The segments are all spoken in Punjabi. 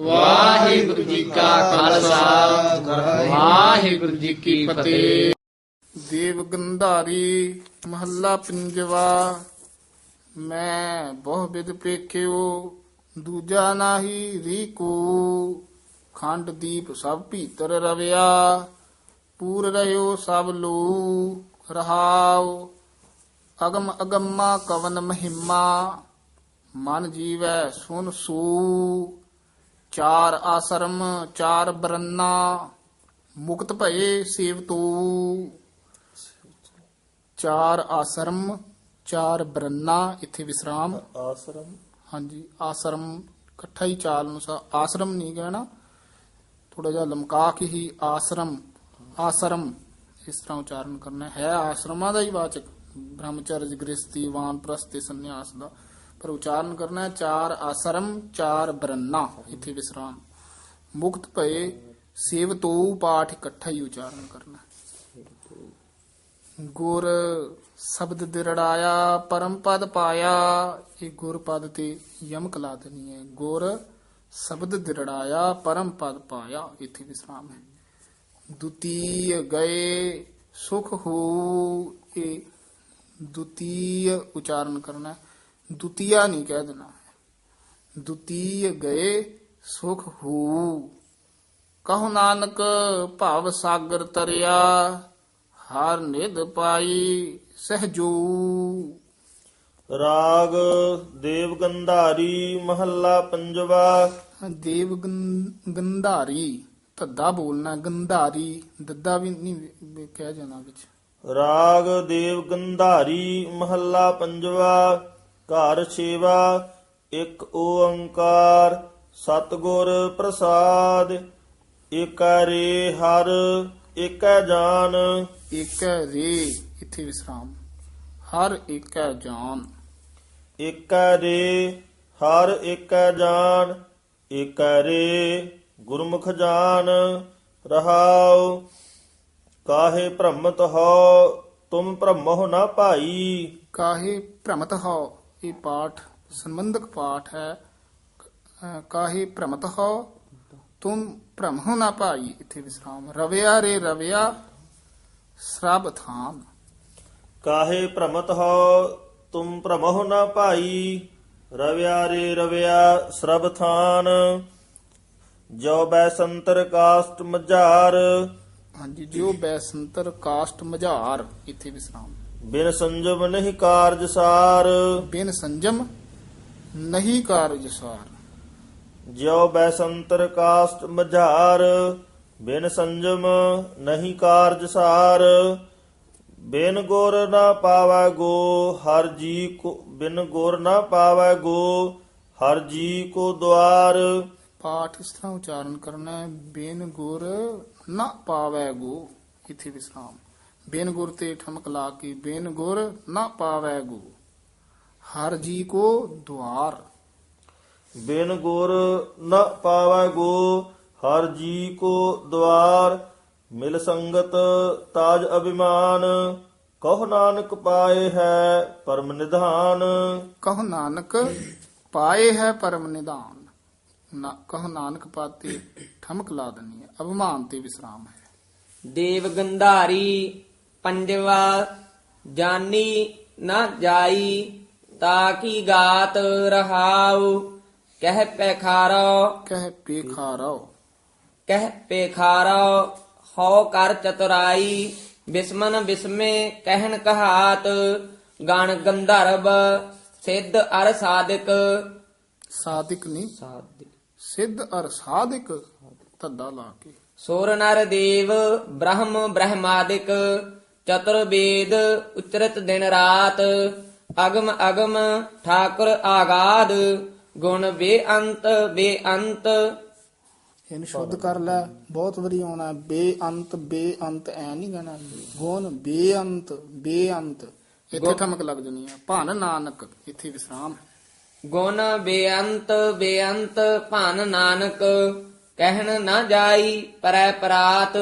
ਵਾਹਿਗੁਰੂ ਜੀ ਕਾ ਖਾਲਸਾ। ਵਾਹਿਗੁਰੂ ਜੀ ਕੀ ਫਤਿਹ। ਦੇਵ ਗੰਧਾਰੀ ਮਹੱਲਾ ਪੰਜਵਾ, ਮੈਂ ਬਹੁ ਵਿਦ ਪੇਖਿਓ, ਦੂਜਾ ਨਾਹੀ ਰੀਕੂ। ਖੰਡ ਦੀਪ ਸਭ ਭੀਤਰ ਰਵਿਆ, ਪੂਰ ਰਹਿਓ ਸਭ ਲੋ ਰਹਾਉ। ਅਗਮ ਅਗਮਾ ਕਵਨ ਮਹਿਮਾ, ਮਨ ਜੀਵੈ ਸੁਨ ਸੂ। ਚਾਰ ਆਸਰਮ ਚਾਰ ਬਰੰਨਾ ਮੁਕਤ ਭਏ ਸੇਵ ਤੂ। ਚਾਰ ਆਸਰਮ ਚਾਰ ਬਰੰਨਾ ਇੱਥੇ ਵਿਸਰਾਮ। ਆਸਰਮ। ਹਾਂਜੀ ਆਸਰਮ ਇਕੱਠਾ ਹੀ ਚਾਲ ਅਨੁਸਾਰ। ਆਸਰਮ ਨਹੀਂ ਕਹਿਣਾ ਥੋੜਾ ਜਿਹਾ ਲਮਕਾ ਕੇ ਹੀ ਆਸਰਮ ਆਸਰਮ ਇਸ ਤਰ੍ਹਾਂ ਉਚਾਰਨ ਕਰਨਾ ਹੈ। ਆਸ਼ਰਮਾਂ ਦਾ ਹੀ ਵਾਚਕ। ਬ੍ਰਹਮਚਰਜ ਗ੍ਰਸਤੀ ਵਾਨਪ੍ਰਸਥ ਤੇ ਸੰਨਿਆਸ ਦਾ। ਪਰ ਉਚਾਰਨ ਕਰਨਾ ਚਾਰ ਆਸਰਮ, ਚਾਰ ਬਰੰਨਾ, ਇੱਥੇ ਵਿਸਰਾਮ। ਮੁਕਤ ਭਏ, ਸੇਵ ਤੋਂ ਪਾਠ ਇਕੱਠਾ ਹੀ ਉਚਾਰਨ ਕਰਨਾ ਗੁਰ ਸ਼ਬਦ ਦਿਰੜਾਇਆ, ਪਰਮ ਪਦ ਪਾਇਆ, ਇਹ ਗੁਰ ਪਦ ਤੇ ਯਮਕ ਲਾ ਦੇਣੀ ਹੈ। ਗੁਰ ਸ਼ਬਦ ਦਿਰੜਾਇਆ, ਪਰਮ ਪਦ ਪਾਇਆ, ਇੱਥੇ ਵਿਸਰਾਮ ਹੈ। ਦੁਤੀय ਗਏ, ਸੁਖ ਹੋ, ਇਹ ਦੁਤੀय ਉਚਾਰਨ ਕਰਨਾ ਹੈ। ਦੁਤੀਆ ਨਹੀਂ ਕਹਿ ਦੇਣਾ। ਹੈ ਦੁਤੀय ਗਏ ਸੁਖ ਹੋ। ਕਹੋ ਨਾਨਕ ਭਵ ਸਾਗਰ ਤਰਿਆ ਹਰ ਨਿਧ ਪਾਈ ਸਹਜੂ। ਰਾਗ ਦੇਵ ਗੰਧਾਰੀ ਮਹੱਲਾ ਪੰਜਵਾ। ਦੇਵ ਗੰਧਾਰੀ ਧੱਦਾ ਬੋਲਣਾ ਗੰਧਾਰੀ ਦੱਦਾ ਵੀ ਨਹੀਂ ਕਹਿ ਜਾਣਾ ਵਿੱਚ। ਰਾਗ ਦੇਵ ਗੰਧਾਰੀ ਮਹੱਲਾ ਪੰਜਵਾ। ਘਰ ਸੇਵਾ ਇੱਕ ਓੰਕਾਰ ਸਤਿਗੁਰ ਪ੍ਰਸਾਦ। ਏਕਰੇ ਹਰ ਏਕੈ ਜਾਨ। ਇੱਕ ਰੇ ਇੱਥੇ ਵਿਸਰਾਮ। ਹਰ ਇੱਕ ਜਾਨ। ਏਕੈ ਰੇ ਹਰ ਏਕੈ ਜਾਨ। ਏਕੈ ਰੇ ਗੁਰਮੁਖ ਜਾਨ। ਰਹਾਉ ਕਾਹੇ ਭ੍ਰਮਤ ਹੋ ਤੁਮ ਭ੍ਰਮਹੁ ਨਾ ਭਾਈ। ਕਾਹੇ ਭ੍ਰਮਤ ਹੋ ਇਹ ਪਾਠ ਸੰਬੰਧਕ ਪਾਠ ਹੈ। ਕਾਹੇ ਭ੍ਰਮਤ ਹੋ ਤੁਮ ਭ੍ਰਮਹੁ ਨਾ ਪਾਈ ਇੱਥੇ ਵਿਸਰਾਮ। ਰਵਿਆ ਰੇ ਰਵਿਆ ਸ੍ਰਬ ਥਾਨ ਕਾਹੇ ਭ੍ਰਮਤ ਹੋ ਤੁਮ ਭ੍ਰਮਹੁ ਨਾ ਭਾਈ। ਰਵਿਆ ਰੇ ਰਵਿਆ ਸਰਬ ਥਾਨ। ਜੋ ਬੈਸੰਤਰ ਕਾਸਟ ਮਝਾਰ। ਹਾਂਜੀ ਜਿਉ ਬੈਸੰਤਰ ਕਾਸ਼ਟ ਮਝਾਰ। ਇੱਥੇ ਵਿਸਰਾਮ। ਬਿਨ ਸੰਜਮ ਨਹੀਂ ਕਾਰਜ ਸਾਰ। ਬਿਨ ਸੰਜਮ ਨਹੀਂ ਕਾਰਜ ਸਾਰ। ਜਿਉ ਬੈਸੰਤਰ ਕਾਸਟ ਮਝਾਰ ਬਿਨ ਸੰਜਮ ਨਹੀਂ ਕਾਰਜ ਸਾਰ। ਬਿਨ ਗੁਰ ਨਾ ਪਾਵੈ ਗੋ ਹਰ ਜੀ ਕੋ ਬਿਨ ਗੁਰ ਨਾ ਪਾਵੈ ਗੋ ਹਰ ਜੀ ਕੋ ਦਵਾਰ ਪਾਠ ਇਸ ਤਰ੍ਹਾਂ ਉਚਾਰਨ ਕਰਨਾ ਹੈ ਬੇਨ ਗੁਰ ਨਾ ਪਾਵੈ ਗੋ ਇੱਥੇ ਵਿਸਰਾਮ ਬੇਨ ਗੁਰ ਤੇ ਠਮਕ ਲਾ ਕੇ ਬੇਨ ਗੁਰ ਨਾ ਪਾਵੈ ਗੋ ਹਰ ਜੀ ਕੋ ਦੁਆਰ। ਬਿਨ ਗੁਰ ਨ ਪਾਵੈ ਗੋ ਹਰ ਜੀ ਕੋ ਦਵਾਰ ਮਿਲ ਸੰਗਤ ਤਾਜ ਅਭਿਮਾਨ ਕਹੁ ਨਾਨਕ ਪਾਏ ਹੈ ਪਰਮ ਨਿਧਾਨ। ਕਹੋ ਨਾਨਕ ਪਾਏ ਹੈ ਪਰਮ ਨਿਦਾਨ ਨਾ ਕਹੋ ਨਾਨਕ ਪਾਤੇ ਠਮਕ ਲਾ ਦਨੀ ਹੈ ਅਭਿਮਾਨ ਤੇ ਵਿਸਰਾਮ ਹੈ। ਦੇਵ ਗੰਧਾਰੀ ਪੰਜਵਾ ਜਾਨੀ ਨਾ ਜਾਈ ਤਾ ਕੀ ਗਾਤ ਰਹਾਉ? ਕਹਿ ਪੈਖਾਰੋ। ਕਹਿ ਪੇਖਾਰੋ। ਕਹਿ ਪੇਖਾਰੋ ਹਉ ਕਰ ਚਤੁਰਾਈ ਬਿਸਮਨ ਬਿਸਮੇ ਕਹਿਨ ਕਹਾਤ ਗਣ ਗੰਧਰਵ ਸਿੱਧ ਅਰ ਸਾਧਕ। ਸਾਧਿਕ ਨਹੀਂ ਸਾਧਕ। ਸਿੱਧ ਅਰ ਸਾਧਿਕ ਧੱਦਾ ਲਾ ਕੇ। ਸੋਰ ਨਰ ਦੇਵ ਬ੍ਰਹਮ ਬ੍ਰਹਮਾਦਿਕ। ਚਤੁਰ ਵੇਦ ਉਚਰਤ ਦਿਨ ਰਾਤ ਅਗਮ ਅਗਮ ਠਾਕੁਰ ਆਗਾਦ ਗੁਣ ਬੇਅੰਤ ਬੇਅੰਤ ਇਹਨੂੰ ਸ਼ੁੱਧ ਕਰ ਲੈ ਬਹੁਤ ਵਾਰੀ ਆਉਣਾ ਬੇਅੰਤ ਬੇਅੰਤ ਐ ਨਹੀਂ ਕਹਿਣਾ। ਗੁਣ ਬੇਅੰਤ ਬੇਅੰਤ ਇੱਥੇ ਠਮਕ ਲੱਗ ਜਣੀ ਹੈ ਭਨ ਨਾਨਕ ਇੱਥੇ ਵਿਸਰਾਮ। ਗੁਣ ਬੇਅੰਤ ਬੇਅੰਤ ਭਨ ਨਾਨਕ। ਕਹਿਣ ਨਾ ਜਾਈ ਪਰੈ ਪਰਾਤ।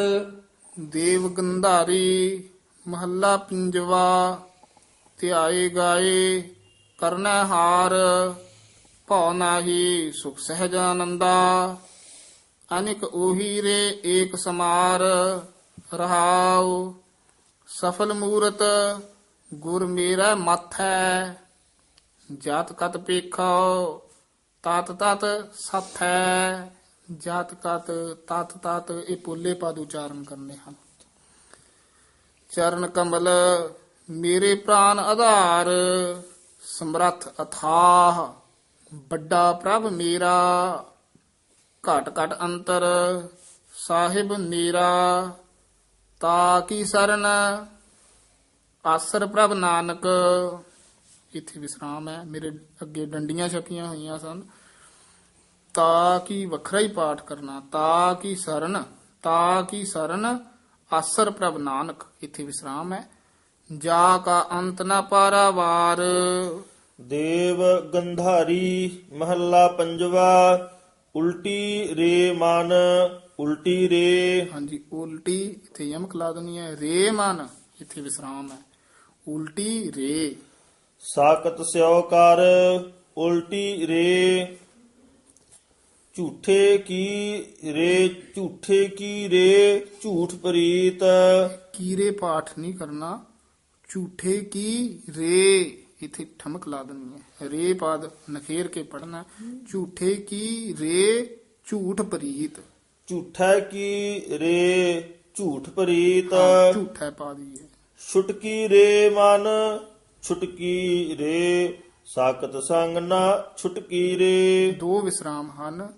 ਦੇਵ ਗੰਧਾਰੀ ਮਹੱਲਾ ਪੰਜਵਾ, ਧਿਆਏ ਗਾਏ, ਕਰਨਾ ਹਾਰ, ਭਉ ਨਾਹੀ ਸੁਖ ਸਹਿਜ ਆਨੰਦਾ ਅਨਿਕ ਉਹੀ ਰੇ ਏਕ ਸਮਾਰ, ਰਹਾਉ, ਸਫਲ ਮੂਰਤ, ਗੁਰ ਮੇਰਾ ਮਥੈ। ਜਾਤ ਕਤ ਪੇਖੋ ਤਤ ਤਤ ਸਥੈ। ਜਾਤ ਕਤ, ਤਤ ਤਤ, ਇਹ ਪੁੱਲੇ ਪਦ ਉਚਾਰਨ ਕਰਨੇ ਹਨ। ਚਰਨ ਕਮਲ ਮੇਰੇ ਪ੍ਰਾਨ ਆਧਾਰ, ਸਮਰੱਥ ਅਥਾਹ, ਵੱਡਾ ਪ੍ਰਭ ਮੇਰਾ, ਘਟ ਘਟ ਅੰਤਰ, ਸਾਹਿਬ ਮੇਰਾ, ਤਾ ਕੀ ਸਰਨ, ਆਸਰ ਪ੍ਰਭ ਨਾਨਕ। ਇੱਥੇ ਵਿਸਰਾਮ ਹੈ, ਮੇਰੇ ਅੱਗੇ ਡੰਡੀਆਂ ਛਕੀਆਂ ਹੋਈਆਂ ਸਨ। ਤਾ ਕੀ ਵੱਖਰਾ ਹੀ ਪਾਠ ਕਰਨਾ, ਤਾ ਕੀ ਸਰਨ, ਤਾ ਕੀ ਸਰਨ ਆਸਰ ਪ੍ਰਭ ਨਾਨਕ ਇੱਥੇ ਵਿਸਰਾਮ ਹੈ। ਜਾ ਕਾ ਅੰਤ ਨਾ ਪਾਰਾਵਾਰ। ਦੇਵ ਗੰਧਾਰੀ ਮਹੱਲਾ ਪੰਜਵਾ ਉਲਟੀ ਰੇ ਮਨ ਉਲਟੀ ਰੇ। ਹਾਂਜੀ ਉਲਟੀ ਇੱਥੇ ਯਮਕ ਲਾ ਦੇਣੀ ਹੈ। ਰੇ ਮਨ ਇੱਥੇ ਵਿਸਰਾਮ ਹੈ। ਉਲਟੀ ਰੇ। ਸਾਕਤ ਸਿਓ ਕਰ ਉਲਟੀ ਰੇ। ਝੂਠੇ ਕੀ ਰੇ ਝੂਠੇ ਕੀ ਰੇ ਝੂਠ ਪ੍ਰੀਤ। ਕੀਰੇ ਪਾਠ ਨਹੀਂ ਕਰਨਾ ਝੂਠੇ ਕੀ ਰੇ ਇੱਥੇ ਠਮਕ ਲਾ ਦੇਣੀ ਹੈ। ਰੇ ਪਾਦ ਨਖੇਰ ਕੇ ਪੜਨਾ ਝੂਠੇ ਕੀ ਰੇ ਝੂਠ ਪ੍ਰੀਤ। ਝੂਠਾ ਕੀ ਰੇ ਝੂਠ ਪ੍ਰੀਤ। ਹਾਂ, ਝੂਠਾ ਪਾ ਦਈਏ ਛੁਟਕੀ ਰੇ ਮਨ ਛੁਟਕੀ ਰੇ। ਸਾਕਤ ਸੰਗ ਨਾ ਛੁਟਕੀ ਰੇ। ਦੋ ਵਿਸਰਾਮ ਹਨ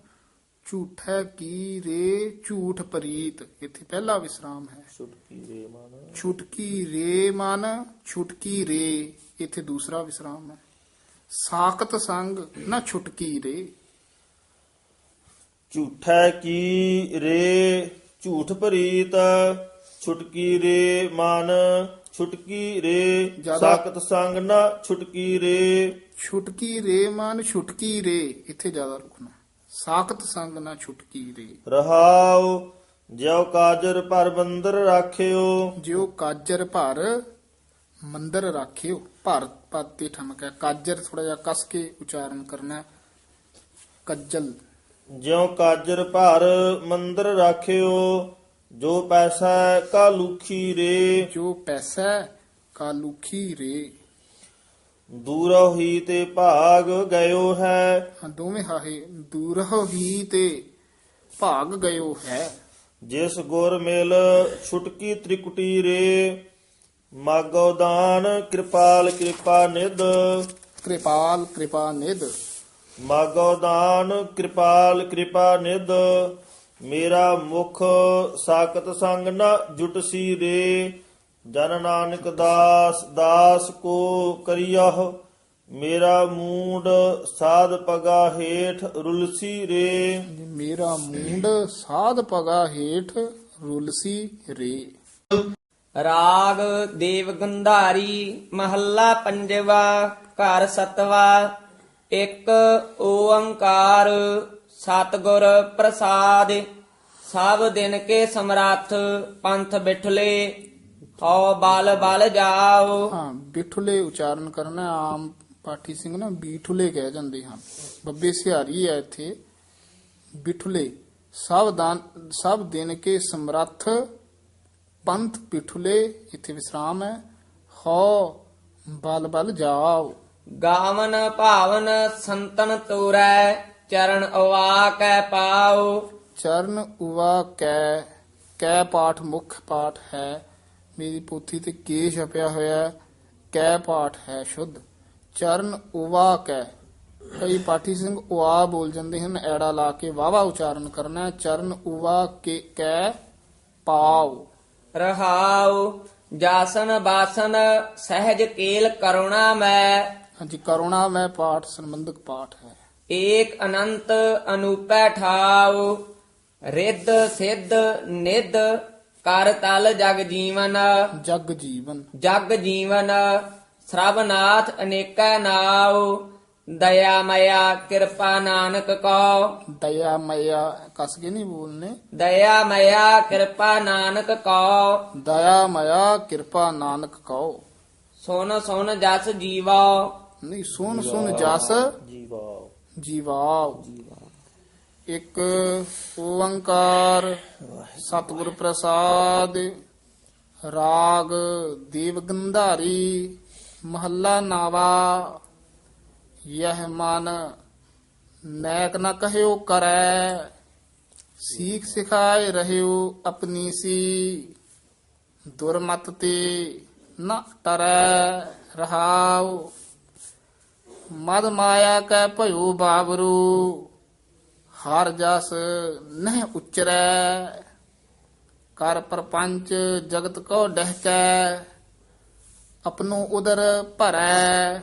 ਝੂਠਾ ਕੀ ਰੇ ਝੂਠ ਪ੍ਰੀਤ। ਇੱਥੇ ਪਹਿਲਾ ਵਿਸਰਾਮ ਹੈ। ਛੁਟਕੀ ਰੇ ਮਨ। ਛੁਟਕੀ ਰੇ ਮਨ ਛੁਟਕੀ ਰੇ। ਇੱਥੇ ਦੂਸਰਾ ਵਿਸਰਾਮ ਹੈ। ਸਾਖਤ ਸੰਗ ਨਾ ਛੁਟਕੀ ਰੇ। ਝੂਠਾ ਕੀ ਰੇ ਝੂਠ ਪ੍ਰੀਤ। ਛੁਟਕੀ ਰੇ ਮਨ ਛੁਟਕੀ ਰੇ। ਜ਼ਿਆਦਾ- ਸਾਕਤ ਸੰਗ ਨਾ ਛੁਟਕੀ ਰੇ। ਛੁਟਕੀ ਰੇ ਮਨ ਛੁਟਕੀ ਰੇ। ਇੱਥੇ ਜ਼ਿਆਦਾ ਰੁਕਣਾ। ਸਾਖਤ ਸੰਗ ਨਾ ਛੁਟਕੀ ਰੇ ਰਹਾਉ ਜਿਉ ਕਾਜਰ ਪਰ ਬੰਦਰ ਰਾਖਿਓ। ਜਿਉ ਕਾਜਰ ਭਰ ਮੰਦਰ ਰਾਖਿਓ। ਭਰ ਪਦ ਤੇ ਠਮਕ ਹੈ। ਕਾਜਰ ਥੋੜਾ ਜਿਹਾ ਕਸ ਕੇ ਉਚਾਰਨ ਕਰਨਾ ਹੈ। ਕੱਜਲ। ਜਿਉ ਕਾਜਰ ਭਰ ਮੰਦਰ ਰਾਖਿਓ ਜੋ ਪੈਸਾ ਕਾ ਲੁਖੀ ਰੇ ਜੋ ਪੈਸਾ ਕਾਲੂਖੀ ਰੇ ਦੂਰੋਂ ਹੀ ਤੇ ਭਾਗ ਗਇਓ ਹੈ। ਹਾਂ ਦੋਵੇਂ ਹਾਹੇ ਦੂਰਹੁ ਹੀ ਤੇ ਭਾਗ ਗਇਓ ਹੈ। ਜਿਸ ਗੁਰ ਮਿਲ ਛੁਟਕੀ ਤ੍ਰਿਕੁਟੀ ਰੇ ਮਾਗੋ ਦਾਨ ਕਿਰਪਾਲ ਕਿਰਪਾ ਨਿਧ। ਕਿਰਪਾਲ ਕਿਰਪਾ ਨਿਧ। ਮਾਗੋ ਦਾਨ ਕਿਰਪਾਲ ਕਿਰਪਾ ਨਿਧ। ਮੇਰਾ ਮੁਖ ਸਾਕਤ ਸੰਗ ਨ ਜੁਟਸੀ ਰੇ। ਜਨ ਨਾਨਕ ਦਾਸ ਦਾਸ ਕੋ ਕਰਿਯਹ ਮੇਰਾ ਮੂਡ ਸਾਧ ਪਗਾ ਹੇਠ ਰੁਲਸੀ ਰੇ। ਮੇਰਾ ਮੂੰਡ ਸਾਧ ਪਗਾ ਹੇਠ ਰੁਲਸੀ ਰੇ। ਰਾਗ ਦੇਵ ਗੰਧਾਰੀ ਮਹੱਲਾ ਪੰਜਵਾ ਘਰ ਸਤਵਾ ਇੱਕ ਓੰਕਾਰ ਸਤਿਗੁਰ ਪ੍ਰਸਾਦ ਸਭ ਦਿਨ ਕੇ ਸਮਰੱਥ ਪੰਥ ਬਿਠਲੇ ਹਉ ਬਲ ਬਲ ਜਾਓ। ਹਾਂ ਬਿਠੁਲੇ ਉਚਾਰਨ ਕਰਨਾ। ਆਮ ਪਾਠੀ ਸਿੰਘ ਨਾ ਬੀਠੁਲੇ ਕਹਿ ਜਾਂਦੇ ਹਨ। ਬੱਬੇ ਸਿਹਾਰੀ ਹੈ ਇੱਥੇ ਬਿਠੁਲੇ ਸਭ ਦਾਨ ਸਭ ਦਿਨ ਕੇ ਸਮਰੱਥ ਪੰਥ ਬਿਠੁਲੇ ਇੱਥੇ ਵਿਸਰਾਮ ਹੈ। ਹੋ ਬਲ ਬਲ ਜਾਓ। ਗਾਵਨ ਭਾਵਨ ਸੰਤਨ ਤੋਰੈ ਚਰਨ ਅਵਾਕੈ ਪਾਉ ਚਰਨ ਉਵਾ ਕੈ ਕੈ ਪਾਠ ਮੁੱਖ ਪਾਠ ਹੈ। ਮੇਰੀ ਪੋਥੀ ਤੇ ਕੇ ਛਪਿਆ ਹੋਇਆ ਹੈ। ਕੈ ਪਾਠ ਹੈ ਸ਼ੁੱਧ ਚਰਨ ਉਵਾ ਕੈ ਕਈ ਪਾਠੀ ਸਿੰਘ ਉਆ ਬੋਲ ਜਾਂਦੇ ਹਨ ਐੜਾ ਲਾ ਕੇ ਵਾਵਾ ਉਚਾਰਨ ਕਰਨਾ ਹੈ ਚਰਨ ਉਵਾ ਕੇ ਕੈ ਪਾਉ ਰਹਾਉ ਜਾਸਨ ਬਾਸਨ ਸਹਿਜ ਕੇਲ ਕਰੁਣਾ ਮੈਂ ਹਾਂਜੀ ਕਰੁਣਾ ਮੈਂ ਪਾਠ ਸੰਬੰਧਕ ਪਾਠ ਹੈ ਏਕ ਅਨੰਤ ਅਨੂਪੈ ਠਾਉ ਰਿੱਧ ਸਿੱਧ ਨਿੱਧ ਕਰ ਤਲ ਜਗ ਜੀਵਨ। ਜਗ ਜੀਵਨ। ਜਗ ਜੀਵਨ ਸਰਬਨਾਥ ਅਨੇਕਾ ਨਾਉ। ਦਇਆ ਮਇਆ ਕਿਰਪਾ ਨਾਨਕ ਕੋ ਦਇਆ ਮਇਆ ਕਸ ਕੇ ਨਹੀਂ ਬੋਲਨੇ? ਦਇਆ ਮਇਆ ਕਿਰਪਾ ਨਾਨਕ ਕੋ ਦਇਆ ਮਇਆ ਕਿਰਪਾ ਨਾਨਕ ਕਉ। ਸੁਨ ਸੁਨ ਜਸ ਜੀਵਾ। ਨਹੀਂ ਸੁਨ ਸੁਨ ਜਸ ਜੀਵਾ। ਜੀਵਾਵ ਇੱਕ ਓੰਕਾਰ, ਸਤਿਗੁਰ ਪ੍ਰਸਾਦ, ਰਾਗ, ਦੇਵ ਗੰਧਾਰੀ, ਮਹੱਲਾ ਨਾਵਾ। ਯਹ ਮਨ ਨੈਕ ਨ ਕਹਿਓ ਕਰੈ, ਸੀਖ ਸਿਖਾਏ ਰਹਿਓ ਆਪਣੀ ਸੀ। ਦੁਰਮਤ ਤੇ ਨ ਟਰੈ ਰਹਾਉ। ਮਦ ਮਾਇਆ ਕੈ ਭਇਓ ਬਾਬਰੂ। ਹਰ ਜਸ ਨਹਿ ਉਚਰੈ, ਕਰ ਪਰਪੰਚ ਜਗਤ ਕੋ ਡਹਿਕੈ ਆਪਣੋ ਉਦਰ ਭਰੈ।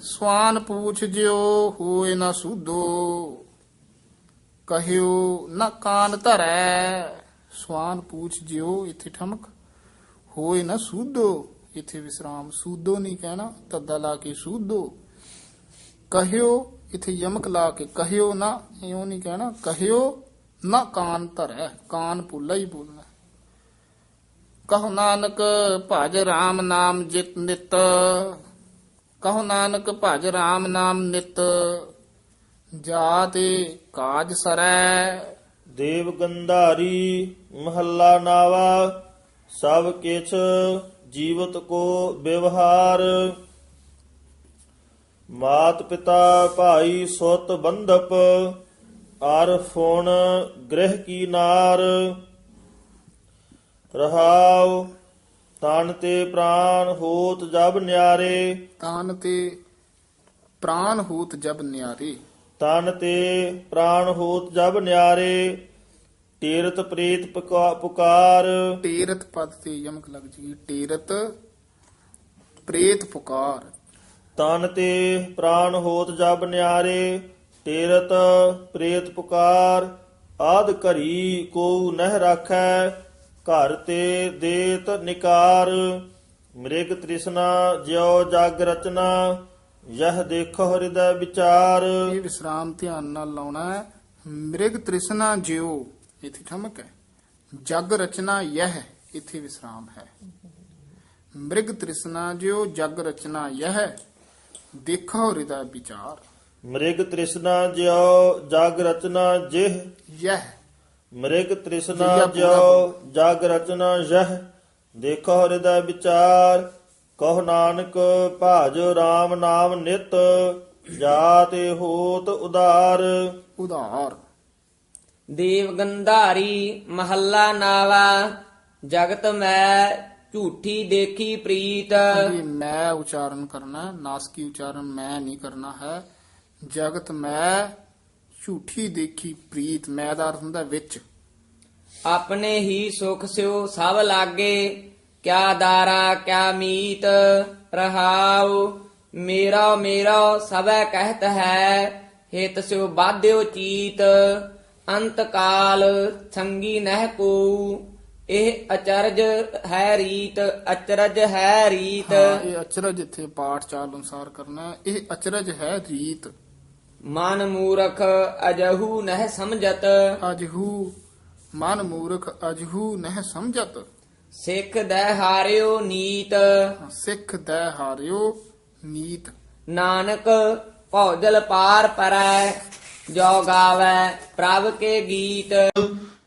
ਸਵਾਨ ਪੂਛ ਜਿਓ ਹੋਏ ਨਾ ਸੁਧੋ ਕਹਿਓ ਨਾ ਕਾਨ ਧਰੈ। ਸਵਾਨ ਪੂਛ ਜਿਓ ਇਥੇ ਠਮਕ ਹੋਏ ਨਾ ਸੂਧੋ ਇਥੇ ਵਿਸਰਾਮ ਸੂਧੋ ਨਹੀਂ ਕਹਿਣਾ, ਤੱਦਾ ਲਾ ਕੇ ਸੂਧੋ ਕਹਿਓ ਇਥੇ ਯਮਕ ਲਾ ਕੇ ਕਹਿਓ ਨਾ, ਇਉਂ ਨਹੀਂ ਕਹਿਣਾ, ਕਹਿਓ ਨਾ ਕਾਨ ਧਰੈ, ਕਾਨ ਪੁੱਲਾ ਹੀ ਬੋਲਣਾ ਕਹੋ ਨਾਨਕ, ਭਜ ਰਾਮ ਨਾਮ ਜਿਤ ਨਿਤ। ਕਹੋ ਨਾਨਕ, ਭਜ ਰਾਮ ਨਾਮ ਨਿਤ। ਜਾਤੇ ਕਾਜ ਸਰੈ। ਦੇਵ ਗੰਧਾਰੀ, ਮਹੱਲਾ ਨਾਵਾ, ਸਭ ਕਿਛ ਜੀਵਤ ਕੋ ਵਿਵਹਾਰ। ਮਾਤ ਪਿਤਾ ਭਾਈ ਸੁਤ ਬੰਧਪ ਅਰ ਫੋਨ ਗ੍ਰਹਿ ਕੀ ਨਾਰ। ਰਹਾਉ ਤਨ ਤੇ ਪ੍ਰਾਨ ਹੋਤ ਜਬ ਨਿਆਰੇ। ਤਾਨ ਤੇ ਪ੍ਰਾਨ ਹੂਤ ਜਬ ਨਿਆਰੇ। ਤਨ ਤੇ ਪ੍ਰਾਨ ਹੋਤ ਜਬ ਨਿਆਰੇ ਤੀਰਤ ਪ੍ਰੀਤ ਪੁਕਾ- ਪੁਕਾਰ। ਟੇਰਤ ਪਦ ਤੇ ਯਮਕ ਲੱਗ ਜੀ ਟੇਰਤ ਪ੍ਰੇਤ ਪੁਕਾਰ। ਤਨ ਤੇ ਪ੍ਰਾਨ ਹੋਤ ਜਬ ਨਿਆਰੇ, ਤੀਰਤ ਪ੍ਰੇਤ ਪੁਕਾਰ, ਆਦ ਘਰੀ ਕੋ ਨਹਿ ਰਾਖੈ, ਘਰ ਤੇ ਦੇਤ ਨਿਕਾਰ। ਮ੍ਰਿਗ ਤ੍ਰਿਸ਼ਨਾ ਜਿਉ ਜਗ ਰਚਨਾ, ਯਹ ਦੇਖੋ ਹਿਰਦੈ ਵਿਚਾਰ। ਇਹ ਵਿਸਰਾਮ ਧਿਆਨ ਨਾਲ ਲਾਉਣਾ ਹੈ। ਮ੍ਰਿਗ ਤ੍ਰਿਸ਼ਨਾ ਜਿਉ, ਇਥੇ ਠਮਕ ਹੈ। ਜਗ ਰਚਨਾ ਯਹ ਇਥੇ ਵਿਸਰਾਮ ਹੈ। ਮ੍ਰਿਗ ਤ੍ਰਿਸ਼ਨਾ ਜਿਉ, ਜਗ ਰਚਨਾ ਯਹ ਦੇਖੋ ਹਿਰਦਾ ਵਿਚਾਰ। ਮ੍ਰਿਗ ਤ੍ਰਿਸ਼ਨਾ ਜਿਉ ਜਗ ਰਚਨਾ ਜਿਹ। ਯਹ। ਮ੍ਰਿਗ ਤ੍ਰਿਸ਼ਨਾ ਜਿਉ ਜਗ ਰਚਨਾ ਯਹ। ਦੇਖੋ ਹਿਰਦੈ ਵਿਚਾਰ। ਕਹੁ ਨਾਨਕ ਭਾਜ RAM ਨਾਮ ਨਿਤ। ਜਾਤੇ ਹੋਤ ਉਦਾਰ। ਉਧਾਰ ਦੇਵ ਗੰਧਾਰੀ ਮਹੱਲਾ ਨਾਵਾ ਜਗਤ ਮੈਂ ਝੂਠੀ ਦੇਖੀ ਪ੍ਰੀਤ। ਇਹ ਮੈਂ ਉਚਾਰਨ ਕਰਨਾ ਹੈ, ਨਾਸਕੀ ਉਚਾਰਨ ਮੈਂ ਨਹੀਂ ਕਰਨਾ ਹੈ। ਜਗਤ ਮੈਂ ਝੂਠੀ ਦੇਖੀ ਪ੍ਰੀਤ ਮੈਂ ਦਾ ਅਰਥ ਹੁੰਦਾ ਵਿੱਚ। ਆਪਣੇ ਹੀ ਸੁਖ ਸਿਓ ਸਭ ਲਾਗੇ ਕਿਆ ਦਾਰਾ ਕਿਆ ਮੀਤ ਰਹਾਉ। ਮੇਰਾ ਮੇਰਾ ਸਭੈ ਕਹਿਤ ਹੈ ਹਿਤ ਸਿਓ ਬਾਧਿਓ ਚੀਤ। ਅੰਤ ਕਾਲ ਸੰਗੀ ਨਹਿ ਕੋ। ਇਹ ਅਚਰਜ ਹੈ ਰੀਤ ਅਚਰਜ ਹੈ ਰੀਤ। ਹਾਂ, ਇਹ ਅਚਰਜ ਇੱਥੇ ਪਾਠ ਚਾਲ ਅਨੁਸਾਰ ਕਰਨਾ ਹੈ। ਇਹ ਅਚਰਜ ਹੈ ਰੀਤ। ਮਨ ਮੂਰਖ ਅਜਹੂ ਨਹਿ ਸਮਝਤ। ਅਜਹੂ ਮਨ ਮੂਰਖ ਅਜਹੂ ਨਹਿ ਸਮਝਤ। ਸਿੱਖ ਦੈ ਹਾਰਿਓ ਨੀਤ। ਸਿੱਖ ਦੈ ਹਾਰਿਓ ਨੀਤ। ਨਾਨਕ ਭੌਜਲ ਪਾਰ ਪਰੈ ਜੋ ਗਾਵੈ ਪ੍ਰਭ ਕੇ ਗੀਤ।